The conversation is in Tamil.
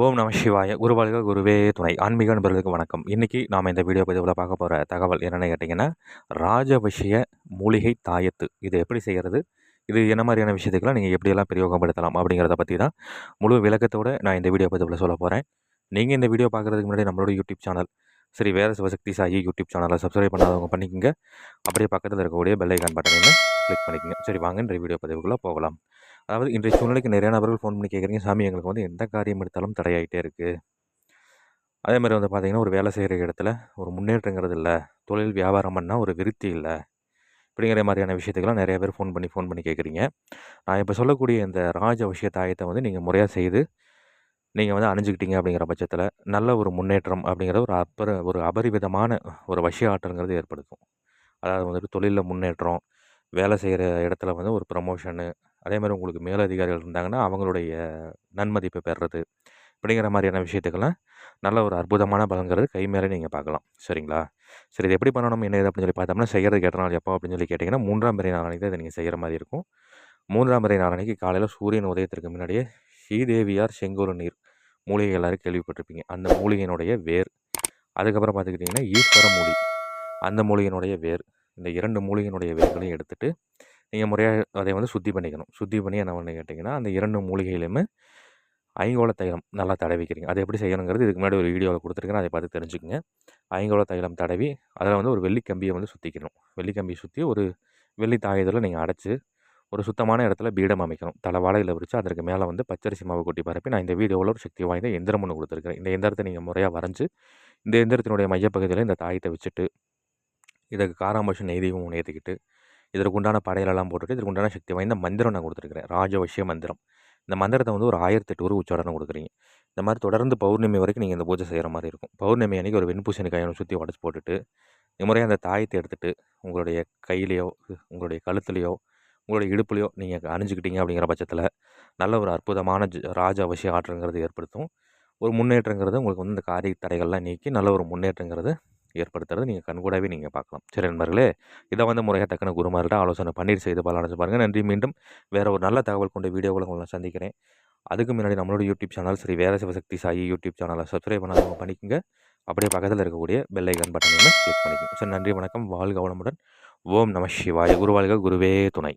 ஓம் நம சிவாய. குருவாழ்க குருவே துணை. ஆன்மீக நண்பர்களுக்கு வணக்கம். இன்றைக்கி நாம் இந்த வீடியோ பதிவில் பார்க்க போகிற தகவல் என்னென்னு கேட்டிங்கன்னா ராஜபஷிய மூலிகை தாயத்து. இது எப்படி செய்கிறது இது என்ன மாதிரியான விஷயத்துக்கெல்லாம் நீங்கள் எப்படியெல்லாம் பிரயோகப்படுத்தலாம் அப்படிங்கிறத பற்றி தான் முழு விளக்கத்தோடு நான் இந்த வீடியோ பதிவில் சொல்ல போகிறேன் நீங்கள் இந்த வீடியோ பார்க்குறதுக்கு முன்னாடி நம்மளோட யூடியூப் சேனல் சரி வேறு சிவசக்தி சாயி யூடியூப் சேனலை சப்ஸ்கிரைப் பண்ணாதவங்க பண்ணிக்கோங்க. அப்படியே பக்கத்தில் இருக்கக்கூடிய பெல்லைக்கான் பட்டனையும் கிளிக் பண்ணிக்கோங்க. சரி வாங்க இந்த வீடியோ பதிவுக்குள்ளே போகலாம். அதாவது இன்றைய சூழ்நிலைக்கு நிறைய நபர்கள் ஃபோன் பண்ணி கேட்குறீங்க. சாமி எங்களுக்கு வந்து எந்த காரியம் எடுத்தாலும் தடையாகிட்டே இருக்குது அதே மாதிரி வந்து பார்த்திங்கன்னா ஒரு வேலை செய்கிற இடத்துல ஒரு முன்னேற்றங்கிறது இல்லை. தொழில் வியாபாரம் பண்ணால் ஒரு விருத்தி இல்லை. இப்படிங்கிற மாதிரியான விஷயத்துக்கெல்லாம் நிறைய பேர் ஃபோன் பண்ணி ஃபோன் பண்ணி கேட்குறீங்க. நான் இப்போ சொல்லக்கூடிய இந்த ராஜ விஷய தாயத்தை வந்து நீங்கள் முறையாக செய்து நீங்கள் வந்து அணிஞ்சிக்கிட்டீங்க அப்படிங்கிற பட்சத்தில் நல்ல ஒரு முன்னேற்றம் அப்படிங்கிற ஒரு அப்பற ஒரு அபரிவிதமான ஒரு வசிய ஆற்றல்ங்கிறது ஏற்படுத்தும். அதாவது வந்துட்டு தொழிலில் முன்னேற்றம் வேலை செய்கிற இடத்துல வந்து ஒரு ப்ரமோஷனு அதே மாதிரி உங்களுக்கு மேலதிகாரிகள் இருந்தாங்கன்னா அவங்களுடைய நன்மதிப்பை பெறுறது அப்படிங்கிற மாதிரியான விஷயத்துக்கெல்லாம் நல்ல ஒரு அற்புதமான பலங்கிறது கை மேலே நீங்கள் பார்க்கலாம். சரிங்களா? சரி இது எப்படி பண்ணணும் என்ன இது அப்படின்னு சொல்லி பார்த்தோம்னா செய்கிறது கேட்ட நாள் எப்போ அப்படின்னு சொல்லி கேட்டிங்கன்னா மூன்றாம் பிறை நாளனைக்கு தான் இதை நீங்கள் செய்கிற மாதிரி இருக்கும். மூன்றாம் பிறை நாளனைக்கு காலையில் சூரியன் உதயத்திற்கு முன்னாடியே ஸ்ரீதேவியார் செங்கோல் நீர் மூலிகை எல்லோரும் கேள்விப்பட்டிருப்பீங்க. அந்த மூலிகையினுடைய வேர் அதுக்கப்புறம் பார்த்துக்கிட்டிங்கன்னா ஈஸ்வர மூலி அந்த மூலிகையினுடைய வேர் இந்த இரண்டு மூலிகையினுடைய வேர்களையும் எடுத்துகிட்டு நீங்கள் முறையாக அதை வந்து சுத்தி பண்ணிக்கணும். சுத்தி பண்ணி என்ன பண்ணி கேட்டிங்கன்னா அந்த இரண்டு மூலிகையிலையுமே ஐங்கோள தைலம் நல்லா தடவிக்கிறீங்க. அதை எப்படி செய்யணுங்கிறது இதுக்கு முன்னாடி ஒரு வீடியோவில் கொடுத்துருக்கேன். அதை பார்த்து தெரிஞ்சுக்கங்க. ஐங்கோள தைலம் தடவி அதில் வந்து ஒரு வெள்ளிக்கம்பியை வந்து சுற்றிக்கணும் வெள்ளிக்கம்பியை சுற்றி ஒரு வெள்ளி தாயத்தில் நீங்கள் அடைச்சி ஒரு சுத்தமான இடத்துல பீடம் அமைக்கணும். தலைவாழையில் விரித்து அதற்கு மேலே வந்து பச்சரிசி மாவு கொட்டி பரப்பி நான் இந்த வீடியோவில் ஒரு சக்தி வாய்ந்த எந்திரம் ஒன்று கொடுத்துருக்கேன் இந்த எந்திரத்தை நீங்கள் முறையாக வரைஞ்சி இந்த எந்திரத்தினுடைய மையப்பகுதியில் இந்த தாயத்தை வச்சுட்டு இதுக்கு காராம்பஷம் நெய்தீபம் ஏற்றிக்கிட்டு இதற்கு உண்டான படையலெல்லாம் போட்டுட்டு இதற்கு உண்டான சக்தி வாய்ந்த மந்திரம் நான் கொடுத்துருக்கிறேன். ராஜவசிய மந்திரம். இந்த மந்திரத்தை வந்து ஒரு ஆயிரத்தி எட்டு ஒரு உச்சாரணம் கொடுக்குறீங்க. இந்த மாதிரி தொடர்ந்து பௌர்ணமி வரைக்கும் நீங்கள் இந்த பூஜை செய்கிற மாதிரி இருக்கும். பௌர்ணமி அன்றைக்கி ஒரு வெண்பூசணி கையை சுற்றி உடச்சி போட்டுட்டு இந்த முறையாக அந்த தாயத்தை எடுத்துகிட்டு உங்களுடைய கையிலையோ உங்களுடைய கழுத்துலையோ உங்களுடைய இடுப்புலையோ நீங்கள் அணிஞ்சிக்கிட்டீங்க அப்படிங்கிற பட்சத்தில் நல்ல ஒரு அற்புதமான ராஜ அவசிய ஆற்றுங்கிறது ஏற்படுத்தும். ஒரு முன்னேற்றங்கிறது உங்களுக்கு வந்து இந்த காரிய தடைகள்லாம் நீக்கி நல்ல ஒரு முன்னேற்றங்கிறது ஏற்படுத்துறது நீங்கள் கண்கூடாவே நீங்கள் பார்க்கலாம். சரி நண்பர்களே இதை வந்து முறையாக தக்கன குருமார்கிட்ட ஆலோசனை பண்ணிட்டு செய்து பலனடைஞ்சு பாருங்கள் நன்றி மீண்டும் வேறு ஒரு நல்ல தகவல் கொண்ட வீடியோவில் உங்களை சந்திக்கிறேன். அதுக்கு முன்னாடி நம்மளோட யூடியூப் சேனல் சரி வேற சிவசக்தி சாயி யூடியூப் சேனலை சப்ஸ்கிரைப் பண்ணாதவங்க பண்ணிக்கோங்க. அப்படியே பக்கத்தில் இருக்கக்கூடிய பெல்லைக்கன் பட்டனையுமே கிளிக் பண்ணிக்கோங்க. சரி நன்றி வணக்கம். வாழ்க வளமுடன். ஓம் நம சிவாய. குருவாழ்க குருவே துணை.